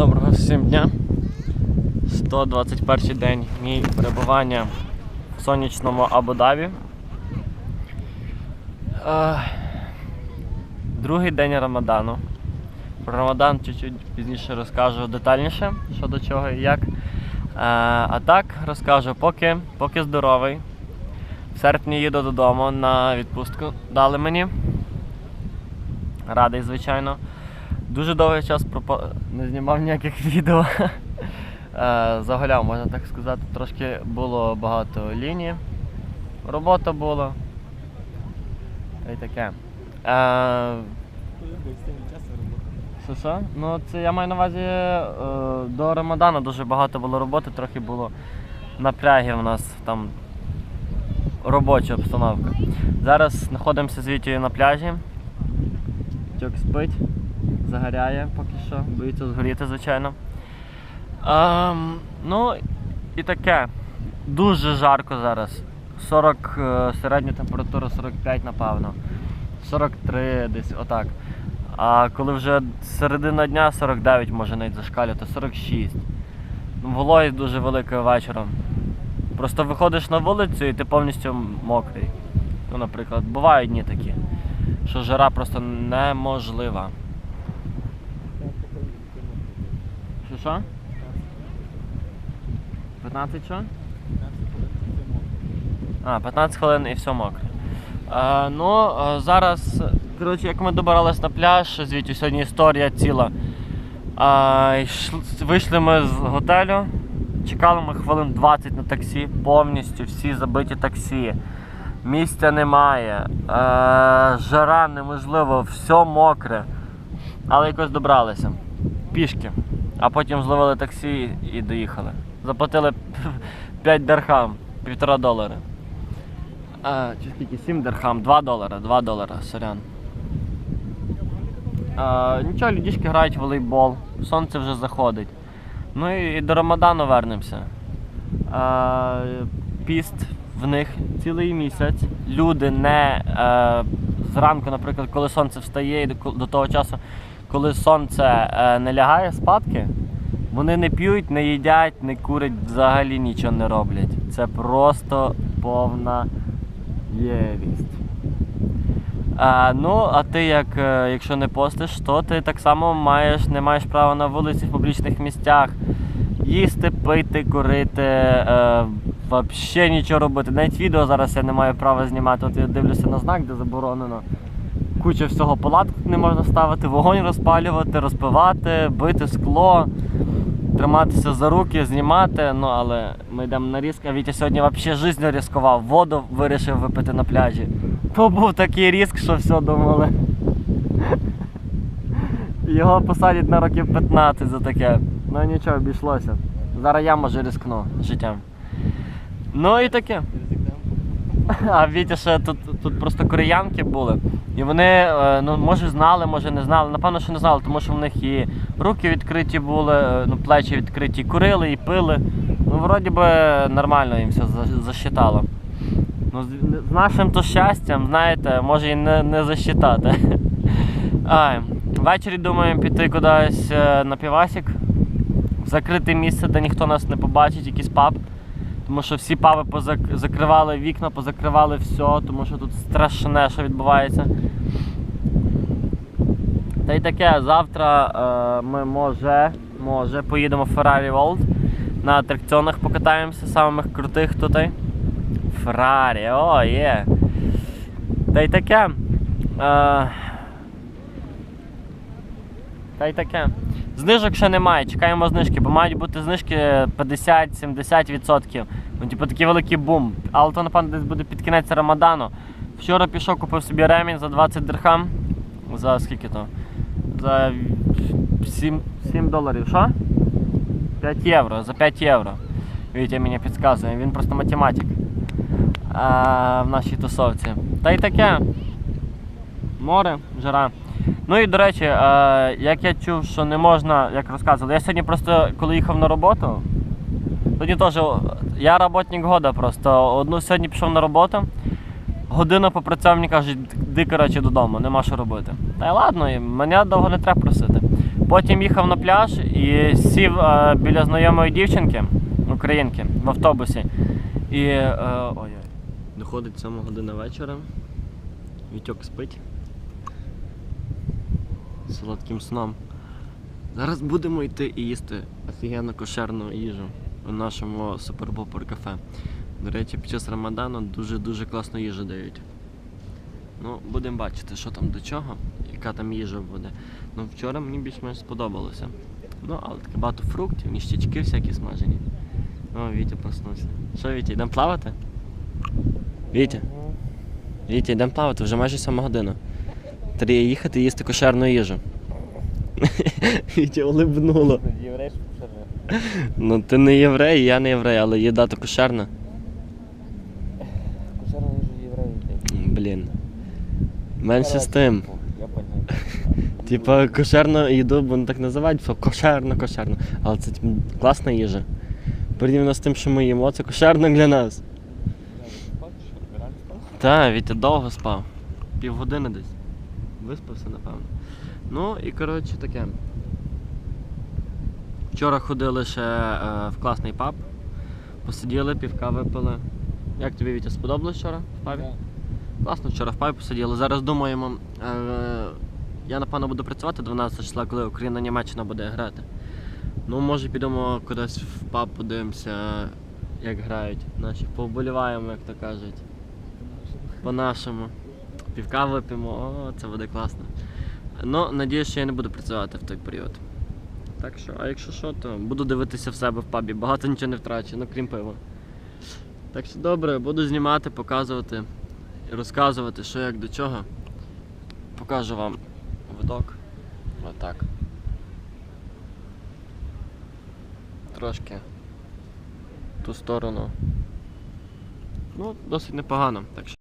Доброго всім дня. 121 день мій перебування в сонячному Абу-Дабі. Е, Другий день Рамадану. Про Рамадан чуть-чуть пізніше розкажу детальніше, що до чого і як. Е, А так розкажу, поки, поки здоровий. В серпні їду додому на відпустку. Дали мені. Радий, звичайно. Дуже довгий час пропа... не знімав ніяких відео. Е, Загуляв, можна так сказати. Трошки було багато ліній. Робота була. Й таке. Е, що що? Ну це я маю на увазі е, до Рамадану дуже багато було роботи, трохи було напрягів у нас там робоча обстановка. Зараз знаходимося з Вітєю на пляжі. Тьок спить, загоряє поки що, боїться згоріти, звичайно. Ем, ну і таке. Дуже жарко зараз. 40, е, середня температура 45, напевно. 43 десь отак. А коли вже середина дня 49 може навіть зашкалювати, 46. Ну, Вологість дуже велика вечором. Просто виходиш на вулицю і ти повністю мокрий. Ну, наприклад, бувають дні такі, що жара просто неможлива. Що що? 15 що? А, 15 хвилин і все мокре. Е, ну, е, зараз, коротше, як ми добирались на пляж, звідти сьогодні історія ціла. Е, вийшли ми з готелю, чекали ми хвилин 20 на таксі, повністю всі забиті таксі. Місця немає, е, жара неможливо, все мокре. Але якось добралися. Пішки. А потім зловили таксі і доїхали. Заплатили 5 дирхам, півтора долари. А, чи скільки? 7 дирхам, 2 долара, 2 долара, сорян. А, нічого, людішки грають в волейбол, сонце вже заходить. Ну і, і до Рамадану вернемося. А, піст в них цілий місяць. Люди не е, зранку, наприклад, коли сонце встає і до, до того часу, коли сонце е, не лягає спадки, вони не п'ють, не їдять, не курять, взагалі нічого не роблять. Це просто повна єрість. А, ну, а ти як, е, якщо не постиш, то ти так само маєш, не маєш права на вулиці в публічних місцях їсти, пити, курити, е, взагалі нічого робити. Навіть відео зараз я не маю права знімати. От я дивлюся на знак, де заборонено. Куча всього палаток не можна ставити, вогонь розпалювати, розпивати, бити скло, триматися за руки, знімати. Ну, але ми йдемо на різк, а Вітя сьогодні взагалі життя різкував, воду вирішив випити на пляжі. То був такий різк, що все думали. Його посадять на років 15 за таке. Ну нічого, обійшлося. Зараз я може рискну життям. Ну і таке. А Вітя ще тут, тут просто кореянки були. І вони, е, ну, може знали, може не знали. Напевно, що не знали, тому що в них і руки відкриті були, е, ну, плечі відкриті, курили, і пили. Ну, вроді би нормально їм все за- засчитало. Ну, з, нашим то щастям, знаєте, може і не, не засчитати. Ай, ввечері думаємо піти кудись е, на півасік. В закрите місце, де ніхто нас не побачить, якийсь паб. Тому що всі паби позак- закривали вікна, позакривали все, тому що тут страшне, що відбувається. Та й таке, завтра е, ми може, може поїдемо в Ferrari World. На атракціонах покатаємося, самих крутих тут. Феррарі, о, є. Та й таке. Е, та й таке. Знижок ще немає, чекаємо знижки, бо мають бути знижки 50-70%. Ну, типу такий великий бум. Але то, напевно, десь буде під кінець Рамадану. Вчора пішов, купив собі ремінь за 20 дирхам. За скільки то? За 7, 7 доларів. Що? 5 євро, за 5 євро. Вітя мені підказує, він просто математик а, в нашій тусовці. Та й таке. Море, жара. Ну і до речі, е, як я чув, що не можна, як розказували, я сьогодні просто, коли їхав на роботу, тоді теж я роботник года просто. Одну сьогодні пішов на роботу, годину попрацював, мені кажуть, йди коротше додому, нема що робити. Та й ладно, і мене довго не треба просити. Потім їхав на пляж і сів е, біля знайомої дівчинки, українки, в автобусі. І. Е, ой-ой. Доходить 7 година вечора. Вітьок спить. Солодким сном. Зараз будемо йти і їсти офігенно кошерну їжу у нашому супербопер кафе. До речі, під час Рамадану дуже-дуже класну їжу дають. Ну, будемо бачити, що там до чого, яка там їжа буде. Ну, вчора мені більш-менш сподобалося. Ну, але таке багато фруктів, ніштячки всякі смажені. О, Вітя проснувся. Що, Вітя, йдемо плавати? Вітя, Вітя, йдемо плавати, вже майже 7 година. Треба їхати і їсти кошерну їжу. Вітя улибнуло. Єврей. Ну ти не єврей, я не єврей, але їда то кошерна. Поширне їжу євреї. Блін. Менше з тим. Понял. Типа кошерну їду, бо так називають, що кошерно, кошерно. Але це типу, класна їжа. Порівняно з тим, що ми їмо, це кошерно для нас. Так, Вітя довго спав. Півгодини десь. Виспався, напевно. Ну і коротше таке. Вчора ходили ще е, в класний паб. Посиділи, півка випили. Як тобі Вітя сподобалось вчора в пабі? Класно, вчора в пабі посиділи. Зараз думаємо. Е, я напевно буду працювати 12 числа, коли Україна-Німеччина буде грати. Ну, може підемо кудись в паб, подивимося, як грають наші. Повболіваємо, як то кажуть. По-нашому. Півка вип'ємо, о, це буде класно. Ну, надіюсь, що я не буду працювати в той період. Так що, а якщо що, то буду дивитися в себе в пабі. Багато нічого не втрачу, ну крім пива. Так що добре, буду знімати, показувати, і розказувати, що як до чого. Покажу вам видок. Отак. Трошки в ту сторону. Ну, досить непогано. Так що